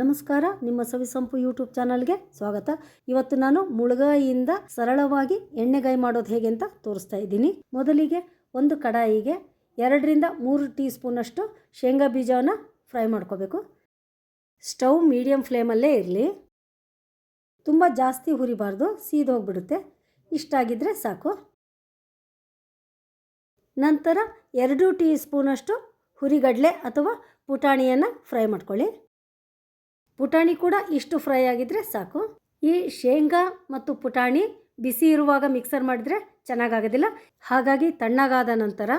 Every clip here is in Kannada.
ನಮಸ್ಕಾರ, ನಿಮ್ಮ ಸವಿಸಂಪು ಯೂಟ್ಯೂಬ್ ಚಾನಲ್ಗೆ ಸ್ವಾಗತ. ಇವತ್ತು ನಾನು ಮುಳುಗಾಯಿಯಿಂದ ಸರಳವಾಗಿ ಎಣ್ಣೆಗಾಯಿ ಮಾಡೋದು ಹೇಗೆ ಅಂತ ತೋರಿಸ್ತಾ ಇದ್ದೀನಿ. ಮೊದಲಿಗೆ ಒಂದು ಕಡಾಯಿಗೆ ಎರಡರಿಂದ ಮೂರು ಟೀ ಸ್ಪೂನಷ್ಟು ಶೇಂಗಾ ಬೀಜವನ್ನು ಫ್ರೈ ಮಾಡ್ಕೋಬೇಕು. ಸ್ಟವ್ ಮೀಡಿಯಮ್ ಫ್ಲೇಮಲ್ಲೇ ಇರಲಿ. ತುಂಬ ಜಾಸ್ತಿ ಹುರಿಬಾರ್ದು ಸೀದೋಗ್ಬಿಡುತ್ತೆ ಇಷ್ಟ ಇಷ್ಟಾಗಿದ್ದರೆ ಸಾಕು. ನಂತರ ಎರಡು ಟೀ ಸ್ಪೂನಷ್ಟು ಹುರಿಗಡಲೆ ಅಥವಾ ಪುಟಾಣಿಯನ್ನು ಫ್ರೈ ಮಾಡ್ಕೊಳ್ಳಿ. ಪುಟಾಣಿ ಕೂಡ ಇಷ್ಟು ಫ್ರೈ ಆಗಿದ್ದರೆ ಸಾಕು. ಈ ಶೇಂಗಾ ಮತ್ತು ಪುಟಾಣಿ ಬಿಸಿ ಇರುವಾಗ ಮಿಕ್ಸರ್ ಮಾಡಿದರೆ ಚೆನ್ನಾಗಾಗೋದಿಲ್ಲ. ಹಾಗಾಗಿ ತಣ್ಣಗಾದ ನಂತರ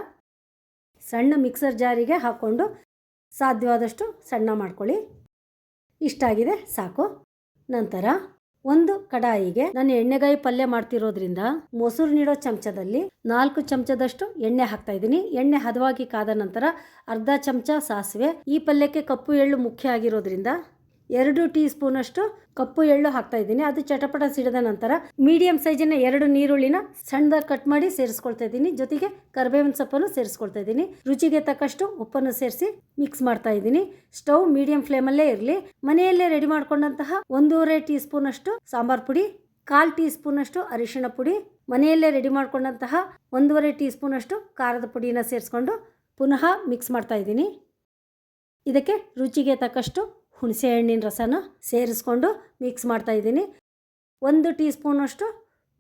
ಸಣ್ಣ ಮಿಕ್ಸರ್ ಜಾರಿಗೆ ಹಾಕ್ಕೊಂಡು ಸಾಧ್ಯವಾದಷ್ಟು ಸಣ್ಣ ಮಾಡ್ಕೊಳ್ಳಿ. ಇಷ್ಟಾಗಿದೆ ಸಾಕು. ನಂತರ ಒಂದು ಕಡಾಯಿಗೆ ನಾನು ಎಣ್ಣೆಗಾಯಿ ಪಲ್ಯ ಮಾಡ್ತಿರೋದ್ರಿಂದ ಮೊಸರು ನೀಡೋ ಚಮಚದಲ್ಲಿ ನಾಲ್ಕು ಚಮಚದಷ್ಟು ಎಣ್ಣೆ ಹಾಕ್ತಾ ಇದ್ದೀನಿ. ಎಣ್ಣೆ ಹದವಾಗಿ ಕಾದ ನಂತರ ಅರ್ಧ ಚಮಚ ಸಾಸಿವೆ, ಈ ಪಲ್ಯಕ್ಕೆ ಕಪ್ಪು ಎಳ್ಳು ಮುಖ್ಯ ಆಗಿರೋದ್ರಿಂದ ಎರಡು ಟೀ ಸ್ಪೂನಷ್ಟು ಕಪ್ಪು ಎಳ್ಳು ಹಾಕ್ತಾ ಇದ್ದೀನಿ. ಅದು ಚಟಪಟ ಸಿಡಿದ ನಂತರ ಮೀಡಿಯಂ ಸೈಜಿನ ಎರಡು ನೀರುಳ್ಳಿನ ಸಣ್ಣದಾಗಿ ಕಟ್ ಮಾಡಿ ಸೇರಿಸ್ಕೊಳ್ತಾ ಇದ್ದೀನಿ. ಜೊತೆಗೆ ಕರ್ಬೇವಿನ ಸೊಪ್ಪನ್ನು ಸೇರಿಸ್ಕೊಳ್ತಾ ಇದ್ದೀನಿ. ರುಚಿಗೆ ತಕ್ಕಷ್ಟು ಉಪ್ಪನ್ನು ಸೇರಿಸಿ ಮಿಕ್ಸ್ ಮಾಡ್ತಾ ಇದ್ದೀನಿ. ಸ್ಟವ್ ಮೀಡಿಯಂ ಫ್ಲೇಮಲ್ಲೇ ಇರಲಿ. ಮನೆಯಲ್ಲೇ ರೆಡಿ ಮಾಡಿಕೊಂಡಂತಹ ಒಂದೂವರೆ ಟೀ ಸ್ಪೂನಷ್ಟು ಸಾಂಬಾರ್ ಪುಡಿ, ಕಾಲು ಟೀ ಸ್ಪೂನಷ್ಟು ಅರಿಶಿಣ ಪುಡಿ, ಮನೆಯಲ್ಲೇ ರೆಡಿ ಮಾಡಿಕೊಂಡಂತಹ ಒಂದೂವರೆ ಟೀ ಸ್ಪೂನಷ್ಟು ಖಾರದ ಪುಡಿನ ಸೇರಿಸ್ಕೊಂಡು ಪುನಃ ಮಿಕ್ಸ್ ಮಾಡ್ತಾ ಇದ್ದೀನಿ. ಇದಕ್ಕೆ ರುಚಿಗೆ ತಕ್ಕಷ್ಟು ಹುಣಸೆ ಹಣ್ಣಿನ ರಸನ ಸೇರಿಸ್ಕೊಂಡು ಮಿಕ್ಸ್ ಮಾಡ್ತಾ ಇದ್ದೀನಿ. ಒಂದು ಟೀ ಸ್ಪೂನಷ್ಟು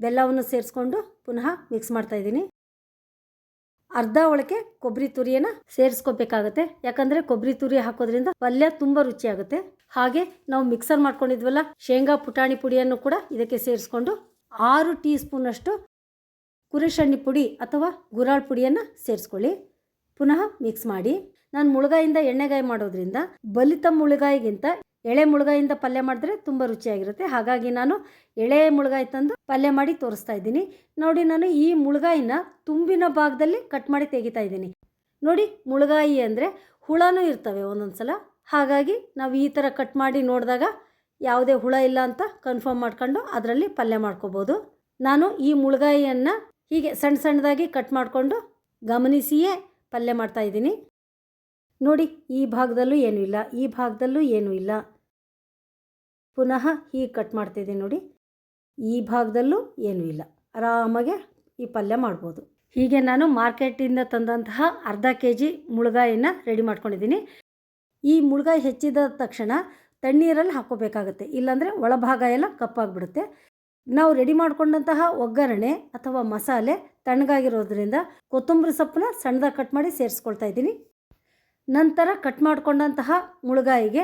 ಬೆಲ್ಲವನ್ನು ಸೇರಿಸ್ಕೊಂಡು ಪುನಃ ಮಿಕ್ಸ್ ಮಾಡ್ತಾ ಇದ್ದೀನಿ. ಅರ್ಧ ಒಳಗೆ ಕೊಬ್ಬರಿ ತುರಿಯನ್ನು ಸೇರಿಸ್ಕೋಬೇಕಾಗತ್ತೆ. ಯಾಕಂದರೆ ಕೊಬ್ಬರಿ ತುರಿ ಹಾಕೋದ್ರಿಂದ ಪಲ್ಯ ತುಂಬ ರುಚಿಯಾಗುತ್ತೆ. ಹಾಗೆ ನಾವು ಮಿಕ್ಸರ್ ಮಾಡ್ಕೊಂಡಿದ್ವಲ್ಲ, ಶೇಂಗಾ ಪುಟಾಣಿ ಪುಡಿಯನ್ನು ಕೂಡ ಇದಕ್ಕೆ ಸೇರಿಸ್ಕೊಂಡು ಆರು ಟೀ ಸ್ಪೂನಷ್ಟು ಕುರಿಶಣ್ಣಿ ಪುಡಿ ಅಥವಾ ಗುರಾಳ್ ಪುಡಿಯನ್ನು ಸೇರಿಸ್ಕೊಳ್ಳಿ. ಪುನಃ ಮಿಕ್ಸ್ ಮಾಡಿ. ನಾನು ಮುಳುಗಾಯಿಂದ ಎಣ್ಣೆಗಾಯಿ ಮಾಡೋದ್ರಿಂದ ಬಲಿತ ಮುಳುಗಾಯಿಗಿಂತ ಎಳೆ ಮುಳುಗಾಯಿಂದ ಪಲ್ಯ ಮಾಡಿದ್ರೆ ತುಂಬ ರುಚಿಯಾಗಿರುತ್ತೆ. ಹಾಗಾಗಿ ನಾನು ಎಳೆ ಮುಳುಗಾಯಿ ತಂದು ಪಲ್ಯ ಮಾಡಿ ತೋರಿಸ್ತಾ ಇದ್ದೀನಿ. ನೋಡಿ, ನಾನು ಈ ಮುಳುಗಾಯಿನ ತುಂಬಿನ ಭಾಗದಲ್ಲಿ ಕಟ್ ಮಾಡಿ ತೆಗಿತಾ ಇದ್ದೀನಿ. ನೋಡಿ, ಮುಳುಗಾಯಿ ಅಂದರೆ ಹುಳನೂ ಇರ್ತವೆ ಒಂದೊಂದು ಸಲ ಹಾಗಾಗಿ ನಾವು ಈ ಥರ ಕಟ್ ಮಾಡಿ ನೋಡಿದಾಗ ಯಾವುದೇ ಹುಳ ಇಲ್ಲ ಅಂತ ಕನ್ಫರ್ಮ್ ಮಾಡ್ಕೊಂಡು ಅದರಲ್ಲಿ ಪಲ್ಯ ಮಾಡ್ಕೋಬೋದು. ನಾನು ಈ ಮುಳುಗಾಯಿಯನ್ನು ಹೀಗೆ ಸಣ್ಣ ಸಣ್ಣದಾಗಿ ಕಟ್ ಮಾಡಿಕೊಂಡು ಗಮನಿಸಿಯೇ ಪಲ್ಯ ಮಾಡ್ತಾ ಇದ್ದೀನಿ. ನೋಡಿ, ಈ ಭಾಗದಲ್ಲೂ ಏನೂ ಇಲ್ಲ, ಈ ಭಾಗದಲ್ಲೂ ಏನೂ ಇಲ್ಲ. ಪುನಃ ಹೀಗೆ ಕಟ್ ಮಾಡ್ತಿದ್ದೀನಿ ನೋಡಿ. ಈ ಭಾಗದಲ್ಲೂ ಏನೂ ಇಲ್ಲ. ಆರಾಮಾಗೆ ಈ ಪಲ್ಯ ಮಾಡ್ಬೋದು. ಹೀಗೆ ನಾನು ಮಾರ್ಕೆಟಿಂದ ತಂದಂತಹ ಅರ್ಧ ಕೆ ಜಿ ಮುಳುಗಾಯಿನ ರೆಡಿ ಮಾಡ್ಕೊಂಡಿದ್ದೀನಿ. ಈ ಮುಳುಗಾಯಿ ಹೆಚ್ಚಿದ ತಕ್ಷಣ ತಣ್ಣೀರಲ್ಲಿ ಹಾಕೋಬೇಕಾಗುತ್ತೆ ಇಲ್ಲಾಂದರೆ ಒಳಭಾಗ ಎಲ್ಲ ಕಪ್ಪಾಗಿಬಿಡುತ್ತೆ. ನಾವು ರೆಡಿ ಮಾಡಿಕೊಂಡಂತಹ ಒಗ್ಗರಣೆ ಅಥವಾ ಮಸಾಲೆ ತಣ್ಣಗಾಗಿರೋದ್ರಿಂದ ಕೊತ್ತಂಬರಿ ಸೊಪ್ಪನ್ನ ಸಣ್ಣದಾಗಿ ಕಟ್ ಮಾಡಿ ಸೇರಿಸ್ಕೊಳ್ತಾ ಇದ್ದೀನಿ. ನಂತರ ಕಟ್ ಮಾಡಿಕೊಂಡಂತಹ ಮುಳುಗಾಯಿಗೆ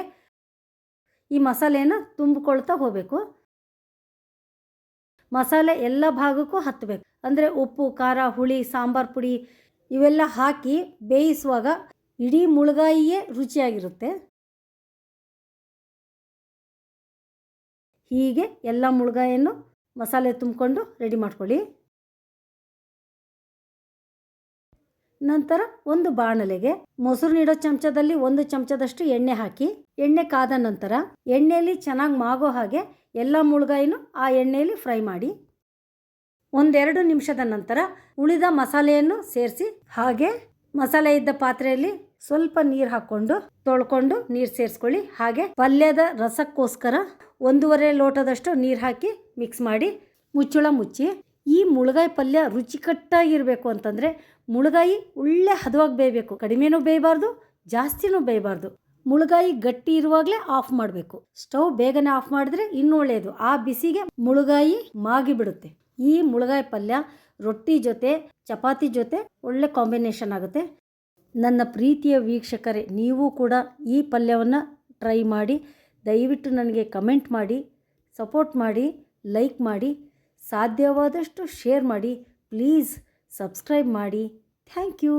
ಈ ಮಸಾಲೆಯನ್ನು ತುಂಬಿಕೊಳ್ತಾ ಹೋಗಬೇಕು. ಮಸಾಲೆ ಎಲ್ಲ ಭಾಗಕ್ಕೂ ಹತ್ತಬೇಕು ಅಂದರೆ ಉಪ್ಪು, ಖಾರ, ಹುಳಿ, ಸಾಂಬಾರು ಪುಡಿ ಇವೆಲ್ಲ ಹಾಕಿ ಬೇಯಿಸುವಾಗ ಇಡೀ ಮುಳುಗಾಯಿಯೇ ರುಚಿಯಾಗಿರುತ್ತೆ. ಹೀಗೆ ಎಲ್ಲ ಮುಳುಗಾಯನ್ನು ಮಸಾಲೆ ತುಂಬಿಕೊಂಡು ರೆಡಿ ಮಾಡ್ಕೊಳ್ಳಿ. ನಂತರ ಒಂದು ಬಾಣಲೆಗೆ ಮೊಸರು ನೀಡೋ ಚಮಚದಲ್ಲಿ ಒಂದು ಚಮಚದಷ್ಟು ಎಣ್ಣೆ ಹಾಕಿ, ಎಣ್ಣೆ ಕಾದ ನಂತರ ಎಣ್ಣೆಯಲ್ಲಿ ಚೆನ್ನಾಗಿ ಮಾಗೋ ಹಾಗೆ ಎಲ್ಲ ಮುಳುಗಾಯಿನೂ ಆ ಎಣ್ಣೆಯಲ್ಲಿ ಫ್ರೈ ಮಾಡಿ, ಒಂದೆರಡು ನಿಮಿಷದ ನಂತರ ಉಳಿದ ಮಸಾಲೆಯನ್ನು ಸೇರಿಸಿ, ಹಾಗೆ ಮಸಾಲೆ ಇದ್ದ ಪಾತ್ರೆಯಲ್ಲಿ ಸ್ವಲ್ಪ ನೀರು ಹಾಕ್ಕೊಂಡು ತೊಳ್ಕೊಂಡು ನೀರು ಸೇರಿಸ್ಕೊಳ್ಳಿ. ಹಾಗೆ ಪಲ್ಯದ ರಸಕ್ಕೋಸ್ಕರ ಒಂದೂವರೆ ಲೋಟದಷ್ಟು ನೀರು ಹಾಕಿ ಮಿಕ್ಸ್ ಮಾಡಿ ಮುಚ್ಚಳ ಮುಚ್ಚಿ ಈ ಮುಳುಗಾಯಿ ಪಲ್ಯ ರುಚಿಕಟ್ಟಾಗಿರಬೇಕು ಅಂತಂದರೆ ಮುಳುಗಾಯಿ ಒಳ್ಳೆ ಹದವಾಗಿ ಬೇಯಬೇಕು. ಕಡಿಮೆನೂ ಬೇಯಬಾರ್ದು, ಜಾಸ್ತಿನೂ ಬೇಯಬಾರ್ದು. ಮುಳುಗಾಯಿ ಗಟ್ಟಿ ಇರುವಾಗಲೇ ಆಫ್ ಮಾಡಬೇಕು. ಸ್ಟವ್ ಬೇಗನೆ ಆಫ್ ಮಾಡಿದ್ರೆ ಇನ್ನೂ ಒಳ್ಳೆಯದು. ಆ ಬಿಸಿಗೆ ಮುಳುಗಾಯಿ ಮಾಗಿ ಬಿಡುತ್ತೆ ಈ ಮುಳುಗಾಯಿ ಪಲ್ಯ ರೊಟ್ಟಿ ಜೊತೆ, ಚಪಾತಿ ಜೊತೆ ಒಳ್ಳೆ ಕಾಂಬಿನೇಷನ್ ಆಗುತ್ತೆ. ನನ್ನ ಪ್ರೀತಿಯ ವೀಕ್ಷಕರೇ, ನೀವು ಕೂಡ ಈ ಪಲ್ಯವನ್ನು ಟ್ರೈ ಮಾಡಿ, ದಯವಿಟ್ಟು ನನಗೆ ಕಮೆಂಟ್ ಮಾಡಿ, ಸಪೋರ್ಟ್ ಮಾಡಿ, ಲೈಕ್ ಮಾಡಿ. ಸಾಧ್ಯವಾದಷ್ಟು ಶೇರ್ ಮಾಡಿ ಪ್ಲೀಸ್ ಸಬ್ಸ್ಕ್ರೈಬ್ ಮಾಡಿ. Thank you.